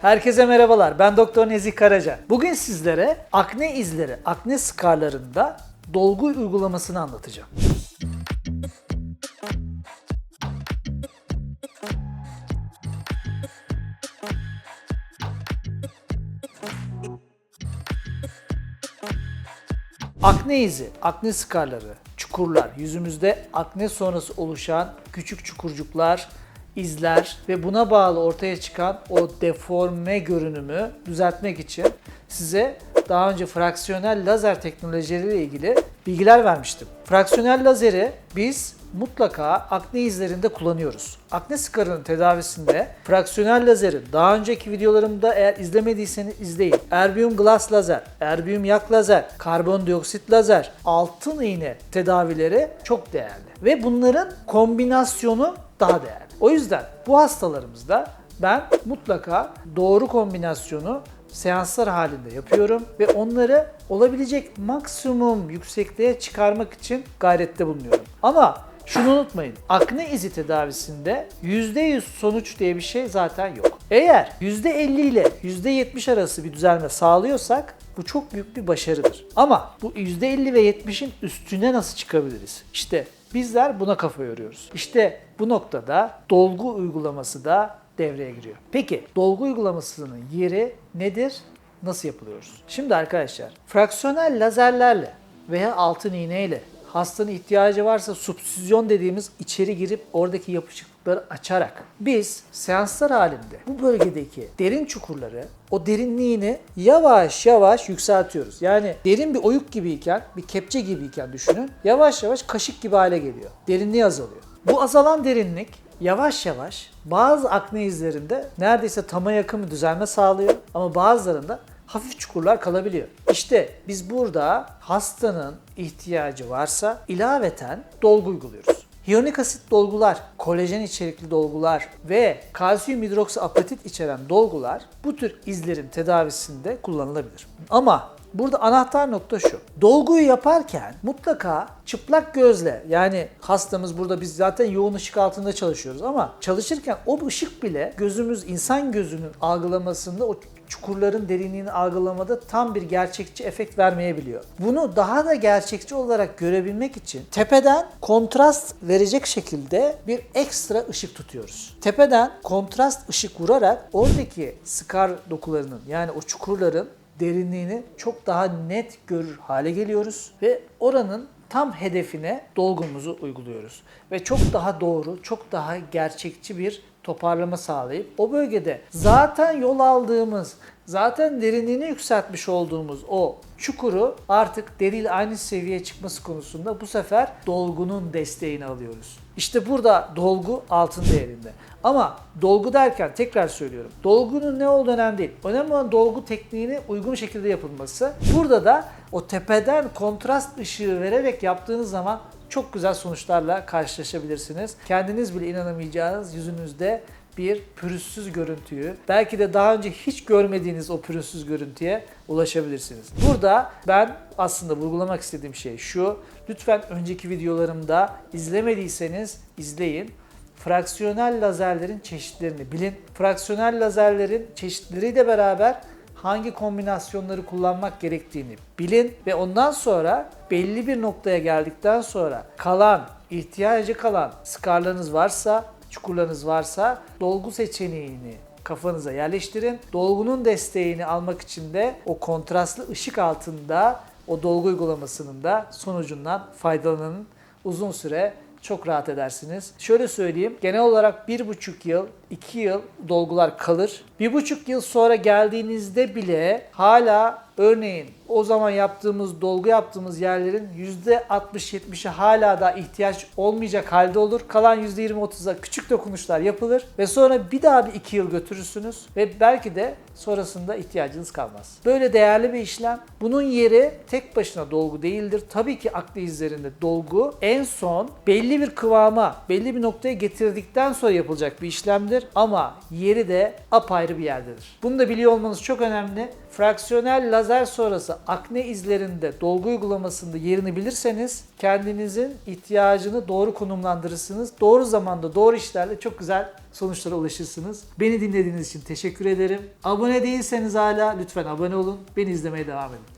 Herkese merhabalar. Ben Doktor Nezih Karaca. Bugün sizlere akne izleri, akne skarlarında dolgu uygulamasını anlatacağım. Akne izi, akne skarları, çukurlar, yüzümüzde akne sonrası oluşan küçük çukurcuklar, izler ve buna bağlı ortaya çıkan o deforme görünümü düzeltmek için size daha önce fraksiyonel lazer teknolojileriyle ilgili bilgiler vermiştim. Fraksiyonel lazeri biz mutlaka akne izlerinde kullanıyoruz. Akne skarının tedavisinde fraksiyonel lazeri daha önceki videolarımda eğer izlemediyseniz izleyin. Erbium glass lazer, erbium yak lazer, karbondioksit lazer, altın iğne tedavileri çok değerli. Ve bunların kombinasyonu daha değerli. O yüzden bu hastalarımızda ben mutlaka doğru kombinasyonu seanslar halinde yapıyorum ve onları olabilecek maksimum yüksekliğe çıkarmak için gayrette bulunuyorum. Ama şunu unutmayın. Akne izi tedavisinde %100 sonuç diye bir şey zaten yok. Eğer %50 ile %70 arası bir düzelme sağlıyorsak bu çok büyük bir başarıdır. Ama bu %50 ve 70'in üstüne nasıl çıkabiliriz? İşte bizler buna kafa yoruyoruz. İşte bu noktada dolgu uygulaması da devreye giriyor. Peki dolgu uygulamasının yeri nedir? Nasıl yapılıyoruz? Şimdi arkadaşlar fraksiyonel lazerlerle veya altın iğneyle hastanın ihtiyacı varsa substüzyon dediğimiz içeri girip oradaki yapışıklıkları açarak biz seanslar halinde bu bölgedeki derin çukurları o derinliğini yavaş yavaş yükseltiyoruz. Yani derin bir oyuk gibiyken, bir kepçe gibiyken düşünün. Yavaş yavaş kaşık gibi hale geliyor. Derinliği azalıyor. Bu azalan derinlik yavaş yavaş bazı akne izlerinde neredeyse tama yakın bir düzelme sağlıyor ama bazılarında hafif çukurlar kalabiliyor. İşte biz burada hastanın ihtiyacı varsa ilaveten dolgu uyguluyoruz. Hyaluronik asit dolgular, kolajen içerikli dolgular ve kalsiyum hidroksiapatit içeren dolgular bu tür izlerin tedavisinde kullanılabilir. Ama Burada anahtar nokta şu. Dolguyu yaparken mutlaka çıplak gözle yani hastamız burada biz zaten yoğun ışık altında çalışıyoruz ama çalışırken o ışık bile gözümüz insan gözünün algılamasında o çukurların derinliğini algılamada tam bir gerçekçi efekt vermeyebiliyor. Bunu daha da gerçekçi olarak görebilmek için tepeden kontrast verecek şekilde bir ekstra ışık tutuyoruz. Tepeden kontrast ışık vurarak oradaki skar dokularının yani o çukurların derinliğini çok daha net görür hale geliyoruz ve oranın tam hedefine dolgumuzu uyguluyoruz. Ve çok daha doğru, çok daha gerçekçi bir toparlama sağlayıp o bölgede zaten yol aldığımız, zaten derinliğini yükseltmiş olduğumuz o çukuru artık deriyle aynı seviyeye çıkması konusunda bu sefer dolgunun desteğini alıyoruz. İşte burada dolgu altın değerinde. Ama dolgu derken tekrar söylüyorum. Dolgunun ne olduğu önemli değil. Önemli olan dolgu tekniğini uygun şekilde yapılması. Burada da o tepeden kontrast ışığı vererek yaptığınız zaman çok güzel sonuçlarla karşılaşabilirsiniz. Kendiniz bile inanamayacağınız yüzünüzde bir pürüzsüz görüntüyü, belki de daha önce hiç görmediğiniz o pürüzsüz görüntüye ulaşabilirsiniz. Burada ben aslında vurgulamak istediğim şey şu. Lütfen önceki videolarımda izlemediyseniz izleyin fraksiyonel lazerlerin çeşitlerini bilin. Fraksiyonel lazerlerin çeşitleriyle beraber hangi kombinasyonları kullanmak gerektiğini bilin ve ondan sonra belli bir noktaya geldikten sonra kalan, ihtiyacı kalan skarlarınız varsa, çukurlarınız varsa dolgu seçeneğini kafanıza yerleştirin. Dolgunun desteğini almak için de o kontrastlı ışık altında o dolgu uygulamasının da sonucundan faydalanın. Uzun süre çok rahat edersiniz. Şöyle söyleyeyim, genel olarak bir buçuk yıl, iki yıl dolgular kalır. Bir buçuk yıl sonra geldiğinizde bile hala örneğin o zaman yaptığımız, dolgu yaptığımız yerlerin %60-70'i hala da ihtiyaç olmayacak halde olur. Kalan %20-30'a küçük dokunuşlar yapılır ve sonra bir daha bir iki yıl götürürsünüz ve belki de sonrasında ihtiyacınız kalmaz. Böyle değerli bir işlem. Bunun yeri tek başına dolgu değildir. Tabii ki akne izlerinde dolgu en son belli bir kıvama, belli bir noktaya getirdikten sonra yapılacak bir işlemdir. Olabilir ama yeri de apayrı bir yerdedir. Bunu da biliyor olmanız çok önemli. Fraksiyonel lazer sonrası akne izlerinde dolgu uygulamasında yerini bilirseniz kendinizin ihtiyacını doğru konumlandırırsınız. Doğru zamanda doğru işlerle çok güzel sonuçlara ulaşırsınız. Beni dinlediğiniz için teşekkür ederim. Abone değilseniz hala lütfen abone olun. Beni izlemeye devam edin.